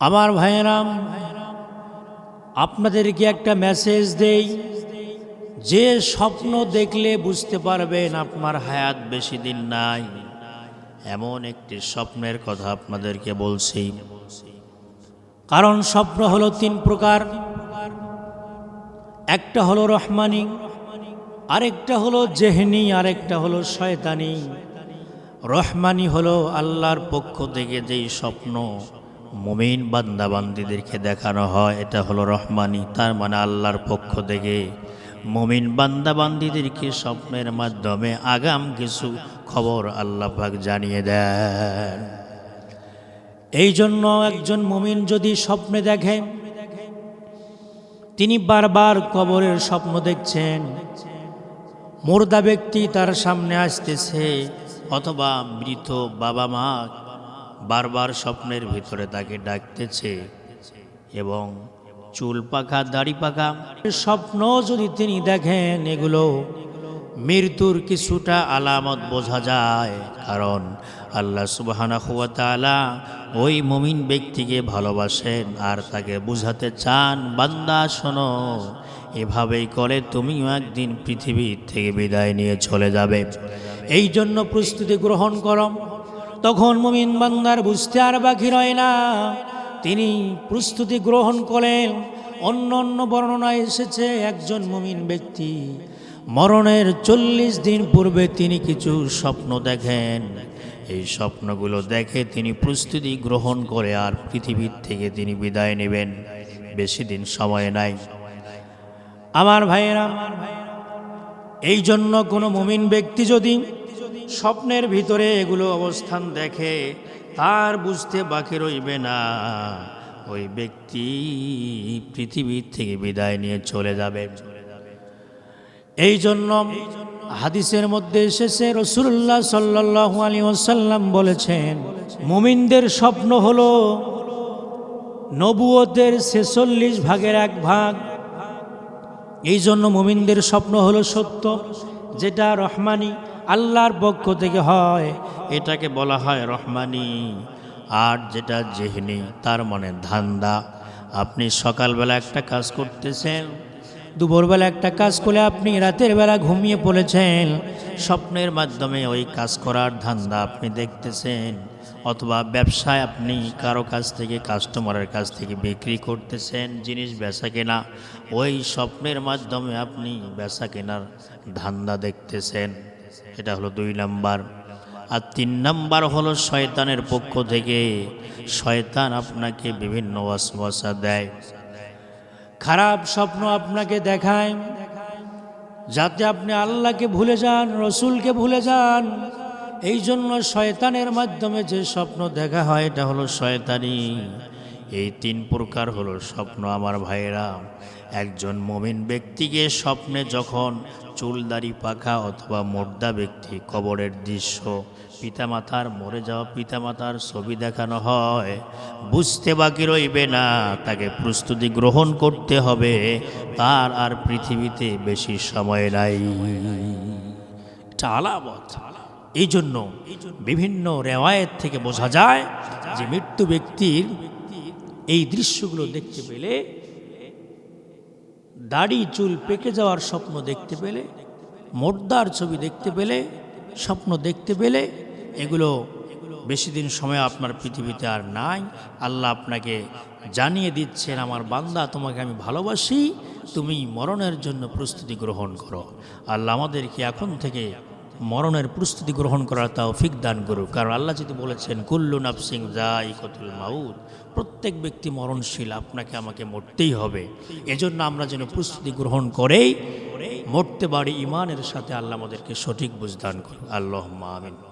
আমার ভাইয়েরাম, আপনাদেরকে একটা মেসেজ দেই, যে স্বপ্ন দেখলে বুঝতে পারবেন আপনার হায়াত বেশি দিন নাই। এমন একটি স্বপ্নের কথা আপনাদেরকে বলছি। কারণ স্বপ্ন হলো তিন প্রকার। একটা হলো রহমানি, আরেকটা হলো জেহনি, আরেকটা হলো শয়তানি। রহমানি হলো আল্লাহর পক্ষ থেকে যেই স্বপ্ন মুমিন বান্দাবান্দিদেরকে দেখানো হয়, এটা হলো রহমানি, তার মানে আল্লাহর পক্ষ থেকে। মুমিন বান্দাবান্দিদেরকে স্বপ্নের মাধ্যমে আগাম কিছু খবর আল্লাহ পাক জানিয়ে দেন। এই জন্য একজন মুমিন যদি স্বপ্নে দেখে, তিনি বারবার কবরের স্বপ্ন দেখছেন। মুর্দা ব্যক্তি তার সামনে আসতেছে, অথবা মৃত বাবা মা বারবার স্বপ্নের ভিতরে তাকে ডাকতেছে এবং চুল পাকা দাড়ি পাকা স্বপ্ন যদি তিনি দেখেন এগুলো মৃত্যুর কিছুটা আলামত বোঝা যায়। কারণ আল্লাহ সুবাহানা হুয়া তাআলা ওই মমিন ব্যক্তিকে ভালোবাসেন আর তাকে বুঝাতে চান, বান্দা শোনো, এভাবেই করে তুমিও একদিন পৃথিবীর থেকে বিদায় নিয়ে চলে যাবে। এই জন্য প্রস্তুতি গ্রহণ করো। তখন মুমিন বান্দার বুঝতে আর বাকি রয় না। তিনি প্রস্তুতি গ্রহণ করেন অন্য অন্য বর্ণনায় এসেছে একজন মুমিন ব্যক্তি। মরণের চল্লিশ দিন পূর্বে তিনি কিছু স্বপ্ন দেখেন। এই স্বপ্নগুলো দেখে তিনি প্রস্তুতি গ্রহণ করে আর পৃথিবীর থেকে তিনি বিদায় নেবেন। বেশি দিন সময় নাই। আমার ভাইয়েরা, এই জন্য কোনো মুমিন ব্যক্তি যদি স্বপ্নের ভিতরে এগুলো অবস্থান দেখে, তার বুঝতে বাকি রইবে না। ওই ব্যক্তি পৃথিবীর থেকে বিদায় নিয়ে চলে যাবে। এই জন্য হাদিসের মধ্যে এসেছে রসুল্লাহ সাল্লাহ আলী ওসাল্লাম বলেছেন, মুমিনদের স্বপ্ন হল নবুয়তের ছেচল্লিশ ভাগের এক ভাগ। এই জন্য মুমিনদের স্বপ্ন হলো সত্য, যেটা রহমানি আল্লাহর পক্ষ থেকে হয়। এটাকে বলা হয় রহমানি। আর যেটা জেহনি, তার মানে ধান্দা। আপনি সকালবেলা একটা কাজ করতেছেন, দুপুরবেলা একটা কাজ করে আপনি রাতের বেলা ঘুমিয়ে পড়েছেন, স্বপ্নের মাধ্যমে ওই কাজ করার ধান্দা আপনি দেখতেছেন, অথবা ব্যবসায় আপনি কারও কাছ থেকে, কাস্টমারের কাছ থেকে বিক্রি করতেছেন, জিনিস বেচা কেনা, ওই স্বপ্নের মাধ্যমে আপনি বেচা কেনার ধান্দা দেখতেছেন। এটা হলো দুই নাম্বার। আর তিন নাম্বার হলো শয়তানের পক্ষ থেকে শয়তান আপনাকে বিভিন্ন ওয়াসওয়াসা দেয়। খারাপ স্বপ্ন আপনাকে দেখায়। যাতে আপনি আল্লাহকে ভুলে যান, রসুলকে ভুলে যান। এই জন্য শয়তানের মাধ্যমে যে স্বপ্ন দেখা হয়, এটা হলো শয়তানি। এই তিন প্রকার হলো স্বপ্ন আমার ভাইয়েরা। একজন মমিন ব্যক্তিকে স্বপ্নে যখন চুলদারি পাখা অথবা মোর্দা ব্যক্তি কবরের দৃশ্য পিতামাতার, মরে যাওয়া পিতামাতার ছবি দেখানো হয়, বুঝতে বাকি রইবে না, তাকে প্রস্তুতি গ্রহণ করতে হবে, তার আর পৃথিবীতে বেশি সময় নাই। আলামত এই জন্য বিভিন্ন রেওয়ায়ত থেকে বোঝা যায় যে মৃত্যু ব্যক্তির এই দৃশ্যগুলো দেখতে পেলে, দাড়ি, চুল পেকে যাওয়ার স্বপ্ন দেখতে পেলে, মোর্দার ছবি দেখতে পেলে, স্বপ্ন দেখতে পেলে, এগুলো বেশি দিন সময় আপনার পৃথিবীতে আর নাই। আল্লাহ আপনাকে জানিয়ে দিচ্ছেন, আমার বান্দা, তোমাকে আমি ভালোবাসি, তুমি মরণের জন্য প্রস্তুতি গ্রহণ করো। আল্লাহ আমাদেরকে এখন থেকে মরণের প্রস্তুতি গ্রহণ করার তাও ফিক দান করুক। কারণ আল্লাহ যদি বলেছেন, কুল্লু নাফসিং জাই ইকতুল মাউদ প্রত্যেক ব্যক্তি মরণশীল, আপনাকে আমাকে মরতেই হবে। এজন্য আমরা যেন প্রস্তুতি গ্রহণ করেই মরতে পারি ইমানের সাথে আল্লাহ আমাদেরকে সঠিক বুঝদান করুক। আল্লাহ আমিন।